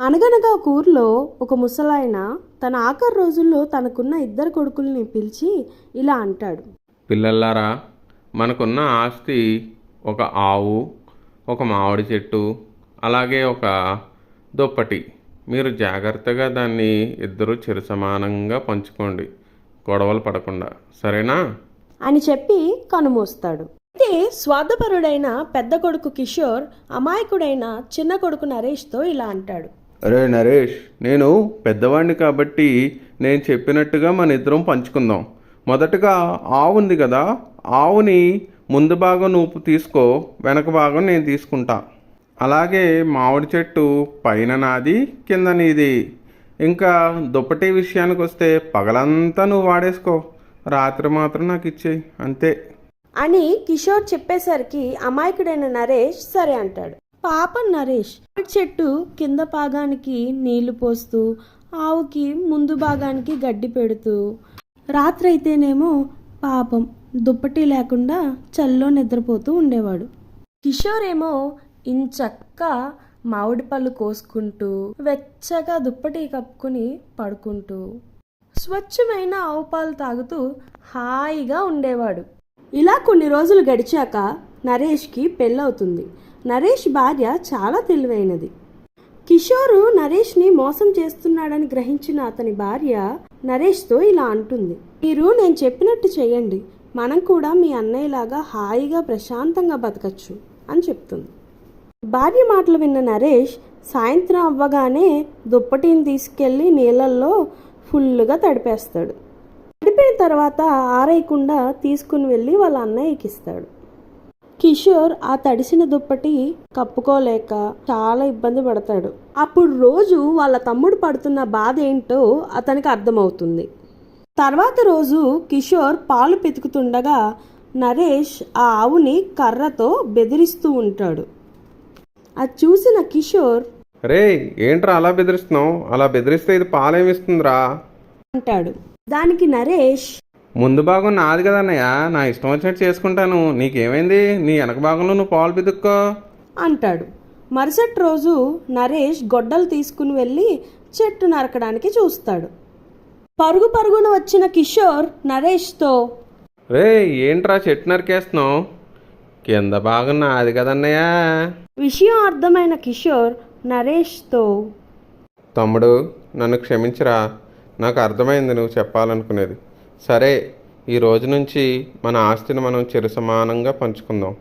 అనగనగా ఒక ఊర్లో ఒక ముసలాయన తన ఆఖరి రోజుల్లో తనకున్న ఇద్దరు కొడుకుల్ని పిలిచి ఇలా అంటాడు. పిల్లల్లారా మనకున్న ఆస్తి ఒక ఆవు ఒక మామిడి చెట్టు అలాగే ఒక దుప్పటి. మీరు జాగ్రత్తగా దాన్ని ఇద్దరు చిరు సమానంగా పంచుకోండి. గొడవలు పడకుండా. సరేనా? అని చెప్పి కనుమూస్తాడు. అయితే స్వార్థపరుడైన పెద్ద కొడుకు కిషోర్ అమాయకుడైన చిన్న కొడుకు నరేష్తో ఇలా అంటాడు. అరే నరేష్ నేను పెద్దవాడిని కాబట్టి నేను చెప్పినట్టుగా మన ఇద్దరం పంచుకుందాం. మొదటగా ఆవు ఉంది కదా ఆవుని ముందు భాగం నువ్వు తీసుకో వెనక భాగం నేను తీసుకుంటా. అలాగే మామిడి చెట్టు పైన నాది కింద నీది. ఇంకా దుప్పటి విషయానికి వస్తే పగలంతా నువ్వు వాడేసుకో. రాత్రి మాత్రం నాకు ఇచ్చేయి అంతే. అని కిషోర్ చెప్పేసరికి అమాయకుడైన నరేష్ సరే అంటాడు. పాపం నరేష్. చెట్టు కింద భాగానికి నీళ్ళు పోస్తూ ఆవుకి ముందు భాగానికి గడ్డి పెడుతూ. రాత్రైతేనేమో పాపం. దుప్పటి లేకుండా చల్లో నిద్రపోతూ ఉండేవాడు. కిషోర్ ఏమో ఇంచక్క మామిడి పళ్ళు కోసుకుంటూ వెచ్చగా దుప్పటి కప్పుకుని పడుకుంటూ స్వచ్ఛమైన ఆవు పాలు తాగుతూ హాయిగా ఉండేవాడు. ఇలా కొన్ని రోజులు గడిచాక నరేష్కి పెళ్ళవుతుంది. నరేష్ భార్య చాలా తెలివైనది. కిషోరు నరేష్ని మోసం చేస్తున్నాడని గ్రహించిన అతని భార్య నరేష్తో ఇలా అంటుంది. మీరు నేను చెప్పినట్టు చేయండి. మనం కూడా మీ అన్నయ్యలాగా హాయిగా ప్రశాంతంగా బతకచ్చు అని చెప్తుంది. భార్య మాటలు విన్న నరేష్ సాయంత్రం అవ్వగానే దుప్పటిని తీసుకెళ్ళి నీళ్ళల్లో ఫుల్గా తడిపేస్తాడు. తడిపిన తర్వాత ఆరేయకుండా తీసుకుని వెళ్ళి వాళ్ళ అన్నయ్యకి ఇస్తాడు కిషోర్ ఆ తడిసిన దుప్పటి కప్పుకోలేక చాలా ఇబ్బంది పడతాడు. అప్పుడు రోజు వాళ్ళ తమ్ముడు పడుతున్న బాధ ఏంటో అతనికి అర్థమవుతుంది. తర్వాత రోజు కిషోర్ పాలు పితుకుతుండగా నరేష్ ఆ ఆవుని కర్రతో బెదిరిస్తూ ఉంటాడు. అది చూసిన కిషోర్ రే ఏంట్రా అలా బెదిరిస్తున్నావు? అలా బెదిరిస్తే ఇది పాలేమిస్తుందిరా అంటాడు. దానికి నరేష్ ముందు భాగం నాది కదా అన్నయ్య నా ఇష్టం వచ్చినట్టు చేసుకుంటాను. నీకేమైంది? నీ వెనక భాగంలో నువ్వు పాలు పితుక్కో. అంటాడు. మరుసటి రోజు నరేష్ గొడ్డలు తీసుకుని వెళ్ళి చెట్టు నరకడానికి చూస్తాడు. పరుగు పరుగున వచ్చిన కిషోర్ నరేష్తో రే ఏంట్రా చెట్టు నరికేస్తున్నావు? కింద భాగం నాది కదన్నయ్య. విషయం అర్థమైన కిషోర్ నరేష్తో తమ్ముడు నన్ను క్షమించరా. నాకు అర్థమైంది నువ్వు చెప్పాలనుకునేది. సరే ఈ రోజు నుంచి మన ఆస్తిని మనం చిరు సమానంగా పంచుకుందాం.